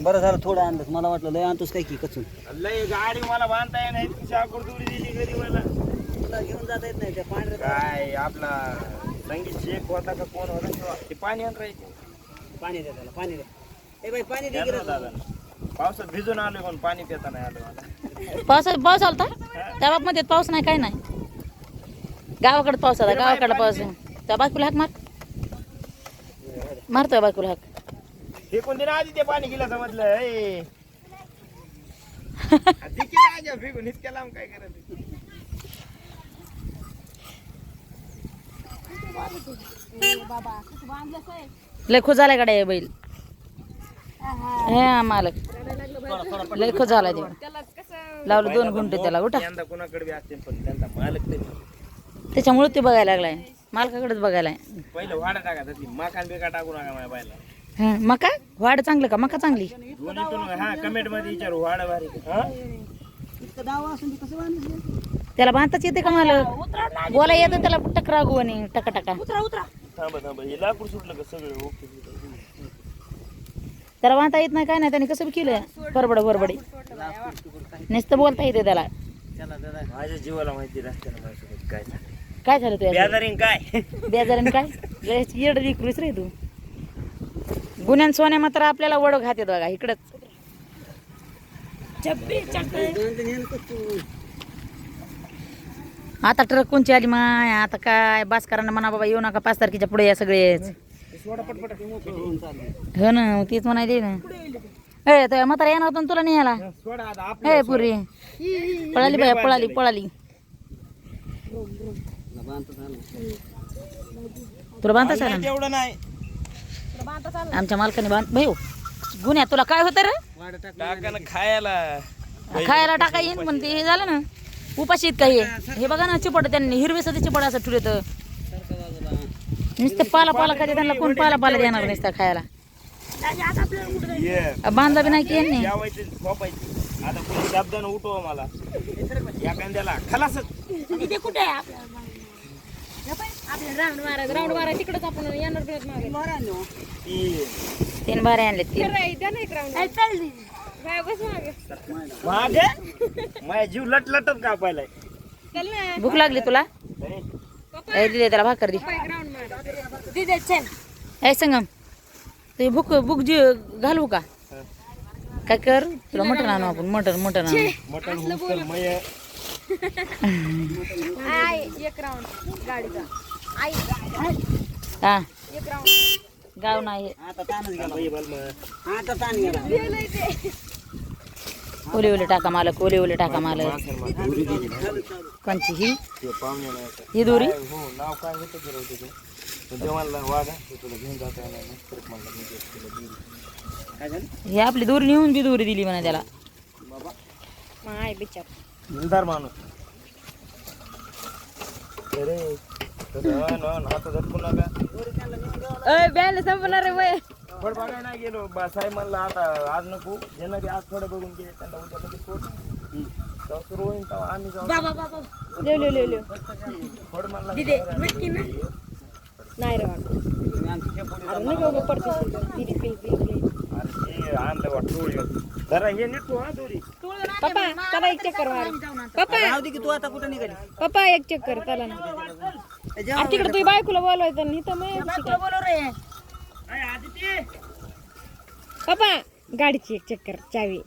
बरं झालं थोडं आणलं मला वाटलं लय आणतोस काय की कचून? लय गाडी मला बांधता नाही. शाकूर दोरी दिली घरी मला. तुला घेऊन जाता येत नाही त्या पांढऱ्या काय आपला संगीत शेख होता का कोण होता ते? पाणी आण राहायचे पाणी द्या त्याला पाणी द्या. ए बाई पाणी दे. दादा. पावसात भिजून आलोय पण पाणी पिता नाही आलं मला. पाऊस पाऊस आलता? त्या बाबमध्ये पाऊस नाही काय नाही. गावाकडे पाऊस आला गावाकडे पाऊस. त्या बायकोला हाक मार. मारतोय बायकोला हाक हे कोणते आधी ते पाणी गेलं समजलं ए. फेकून इतक्या लांब काय करत लय खो झालायकडे बैल. हे मालक. लय खो झालाय देव लावलं दोन गुंटे त्याला उठा. यंदा कोणाकडे बी असते पण त्यांचा मालक तरी. त्याच्यामुळे ते बघायला लागलाय. मालकाकडेच पहिलं वाडा टाका तसली मकान बिका टाकू नका माझ्या बायला. हं, मका? वाढ चांगलं का? मका चांगली? दोन्हीतून हा कमेंटमध्ये विचारू. वाडा भारी. का? हा? त्याला बांधताच येते का मालक बोला येतं त्याला टकरा आणि टका टका थांबा थांबा. हे लाकूड सुटलं का सगळं? ओके. त्याला बांधता येत नाही काय नाही त्याने कसं बी केलं? बरबड बरबडी. नुसतं बोलता येते त्याला. माझ्या जीवाला माहिती रस्त्यानं माझ्यासोबत. काय झालं काय झालं तुझ्या बेजारीन काय? बेजाराने काय? येड रे तू. गुन्ह्यान सोन्या मात्र आपल्याला वड घाते बघा इकडंच. आता ट्रक कोणची आली माय? आता काय? बासकरांना म्हणा बाबा येऊ नका पाच तारखेच्या पुढे या सगळेच. हो ना मग तीच म्हणायली ना. ए तर म्हातारा येणार होता ना तुला नाही याला सोडा आता आप ए पुरी. पळाली बाया पळाली पळाली. तुला बांधता चालेल तेवढं नाही. आमच्या मालकाने बांध भाई गुन्ह्या तुला काय होतं रे? खायला. खायला टाका येईन पण ते हे झालं ना उपाशी आहेत काही हे? बघा ना चिपट त्यांनी हिरवे सध्या चिपट असं ठेवले तर. नुसतं पाला पाला खाते त्यांना कोण पाला पाला देणार नुसतं खायला. ये. बांधला बी नाही की यांनी. जेवायचं झोपायचं. आता कोणी शब्दानं उठव मला. एखाद्याला खलासच. राऊंड मारा राऊंड मारा तिकडच आपण येणार मागे. तीन बारे आणले तीन. द्या ना एक राऊंड. काय बस मागे. मागे? माझ्या जीव लट लटत कापायलाय. चल ना. भूक लागली तुला? ए, दिले त्याला भाकर दे. एक राऊंड मार. दिदे चल. ए संगम ते भूक भूक जी घालू का? काय कर? तुला मटण आणू आपण मटण मटण आणू. मटण हुसकर मय. आय एक राऊंड. गाडीचा. हा. गाव नाही. ओले ओले टाका मालक ओले ओले टाका मालक. कोणची ही? ही दोरी? हो ही आपली दोरी नेऊन बी दोरी दिली म्हणा त्याला. माय बिचार. माणूस. बॅल संपणार रे वय. फळ बघायला नाही गेलो. बा साहेब म्हणला आता आज नको. ज्यांना बी आज थोडं बघून घे. त्यांना उद्या लगेच पोट तेव्हा सुरू होईल तेव्हा आम्ही जाऊ. म्हणला. नाही रे हे आणलं वाटतं जरा हे नीट तू हा दोरी. पप्पा चला एक चक्कर मार पप्पा राहू दे की तू आता कुठं निघाली? पप्पा एक चक्कर चला ना. अरे तिकडे तुझी बायकोला बोलवायचं आणि इथं मग पप्पा गाडीची एक चक्कर चावी.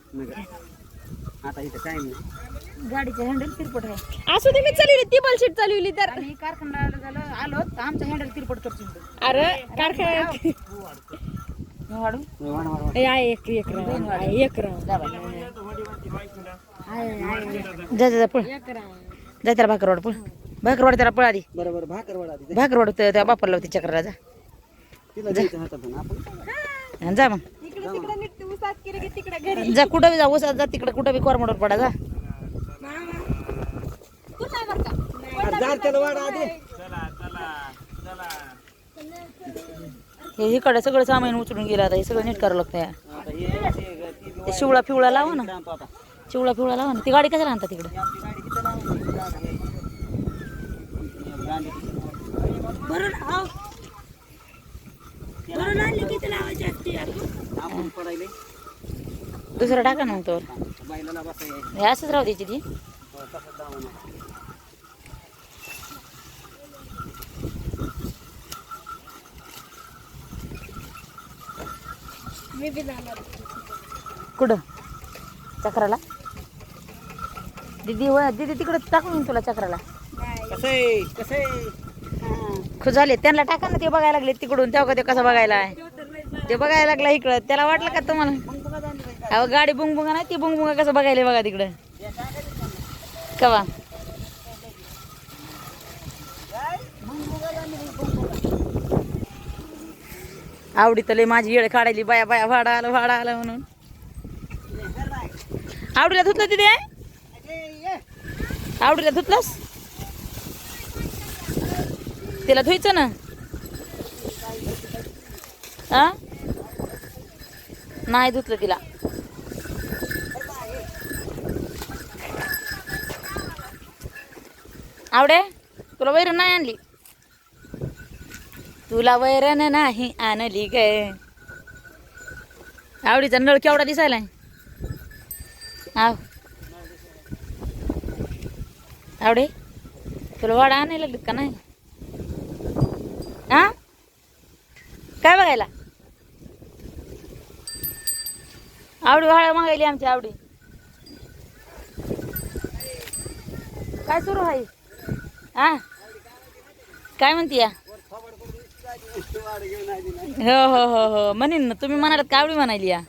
आता इथं टाइम नाही. गाडीचं हँडल तिरपट आहे. असू दे मी चालवली ती बलशीट चालवली तर. आणि कारखाना झालं आलो तर आमचं हँडल तिरपट करतो. अरे कारखान्यात. वाढू. वाढ, वाढ, वाढ. ए, आहे एक एक आहे एक राऊंड. जा जा जा पळ एक राऊंड. जा त्याला भाकर वाढ पळ भाकर वाढ त्याला पळ आधी. बरं बरं भाकर वाढ आधी. भाकर वाढ त्या बापाला लावते चक्राला जा तिला जायचं हातात आपण आणि जा मग. इकडे तिकडे नीट उसात केलं की तिकडे घरी. जा कुठं बी जा उसात जा तिकडे कुठं बी कोरमडवर पडा जा. कुठं बरं का अरे जा त्याला वाढ आधी. चला चला चला हे इकडे सगळं सामान उचलून गेलं आता हे सगळं नीट करावं लागतं या. आता हे हे- ती शिवळा फिवळा लावा ना. चिवळा फिवळा लावा ना. ती गाडी कशाला आणता तिकडे? ही आपली गाडी किती लावून जागा आहे. ही गाडी किती लावून. राहिले दुसरं टाका ना मग हे असंच राहू द्यायची ती. कुठं? चक्राला? दीदी व दीदी तिकडं टाकून येईन तुला चक्राला. नाही. कसं आहे? कसं आहे? खुश झाले. त्यांना टाका ना ते बघायला लागले तिकडून तेव्हा ते कसं बघायला आहे? ते बघायला लागला इकडं. त्याला वाटलं का तुम्हाला? अहो गाडी बुंगबुंगा नाही ती बुंगबुंगा कसं बघायला बघा तिकडं. कवा? आवडी तले माझी येळ काढायली बाया बाया भाडा आलं भाडा आलं म्हणून. आवडीला धुतलं तिथे? आवडीला धुतलंस? तिला धुयचं ना? हा? नाही धुतलं तिला. आवडे? तुला वैरण नाही आणली? तुला वैरण नाही आणली ग. आवडीचा नळ केवढा दिसायला आव. आवडे? तुला वाडा आणायला लागली का नाही? हा काय बघायला? आवडी वाळा मागायली आमची आवडी. काय सुरू आहे? हा? काय म्हणती या हो हो हो हो. म्हणेन ना तुम्ही म्हणालात का आवडी म्हणाली या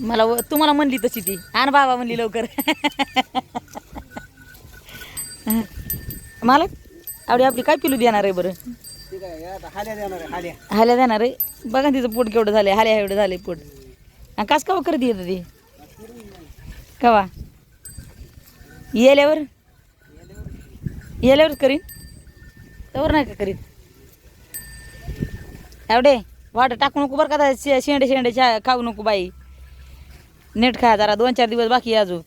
मला व- तुम्हाला म्हणली तशी ती. आण बाबा म्हणली लवकर. मला? आवडी आपली काय पिलू देणार आहे बरं? ठीक हाल्या देणार आहे? बघा तिचं पोट केवढं झालं हाल्या एवढं झालं पोट. आणि कास कवा करत येतं ती? कवा? येल्यावर? येल्यावर करीन. तवर नाही का करीत? एवढे वाट टाकू नको बरं का शे- शेंडे शेंडे चा- खाऊ नको बाई. नीट खा जरा दोन चार दिवस बाकी अजून.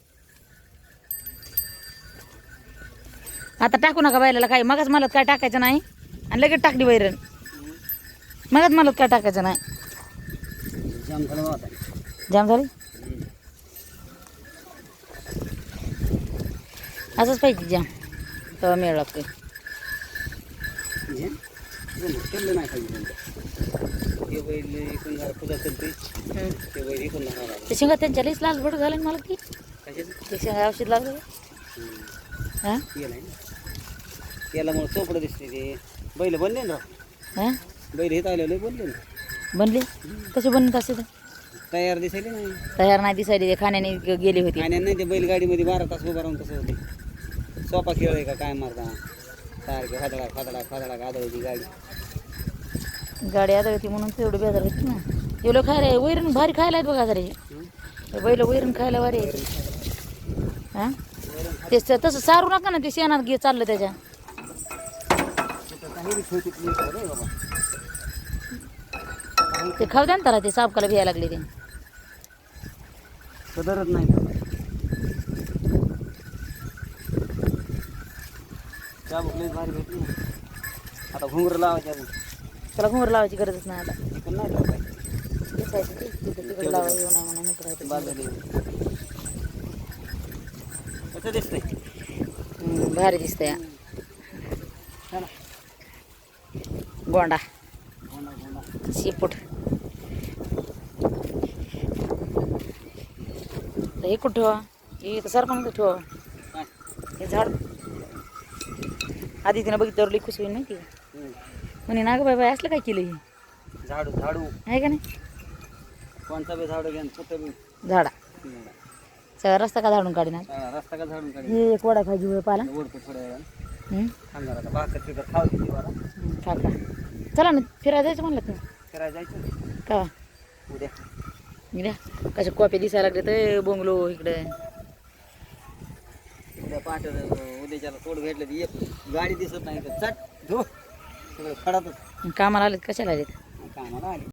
आता टाकू नका बायला काय मगच मला काय टाकायचं नाही. आणि लगेच टाकली वैरण. मगच मला काय टाकायचं नाही. जाम झालं होता जाम झाली असंच पाहिजे जाम तेव्हा मिळ लागतोय. ते शेंगा त्यांच्या लईच लाल भडक झालं ना मला कशाचं ते शेंगा औषध लागलं. हां? त्याला मग चोपडं दिसते ते बैल बनले ना हां? बैल हे आलेले बनले? ना बनले कसे बनत असे तर तयार दिसायले नाही. तयार नाही दिसायली ते खाण्याने गेली होती. आणि नाही ते बैलगाडीमध्ये बारा तास उभा राहून कसं होते. सोपा खेळ आहे का? काय मारता? सारखे खादडा खादडा खादडा गादळायची गाडी. गाडी आता होती म्हणून तेवढं बेजार होती ना. एवढं खायला वैरण भारी खायला आहेत बघा जरा. बैल वैरण खायला भारी आहे हां? तेच तर तसं सारू नका ना ते शेणात घे चाललं त्याच्या. ती ते खाऊ द्या ना त्याला ते सापकाला भ्यायला लागले ते. सदरच नाही भारी भेटली ना. आता घुंगर लावायचे अजून त्याला घुमर लावायची गरजच नाही आता इकडं नाही लावायचं. दिसायचं ते तिकडे तिकडे लावा येऊ नाही म्हणून इकडे आहे ते. बाजूला कसं दिसतंय हम्म, भारी दिसतंय. गोंडा गोंडा, गोंडा. शेपूट हे कुठं ठेवा हे तर सरपण ठेवा काय? हे झाड आधी तिनं बघितल्यावर लई खुश होईल नाही ती हम्म. म्हणे ना गं बाय बाय असलं काय केलं हे? झाडू झाडू. आहे का नाही? कोणता बी झाडू घ्या कुठं बी. झाडा. सगळा रस्ता का झाडून काढणार हा, रस्ता का झाडून काढ हे एक वडा खायची वेळ पाला. ओढतो थोड्या वेळा हम्म, थांबणार आता भाकर तिथं खाऊ किती वारा हम्म, खा खा. चला ना फिरायला जायचं म्हणलं तुम्ही फिरायला जायचं? का? उद्या. कशा कॉपी दिसायला लागले तर बोंगलो इकडे. उद्या पाठ उद्याच्याला तोड भेटलं की एक गाडी दिसत नाही तर चट धो सगळं खडातच कामाला आले कशाला आलेत? कामाला आली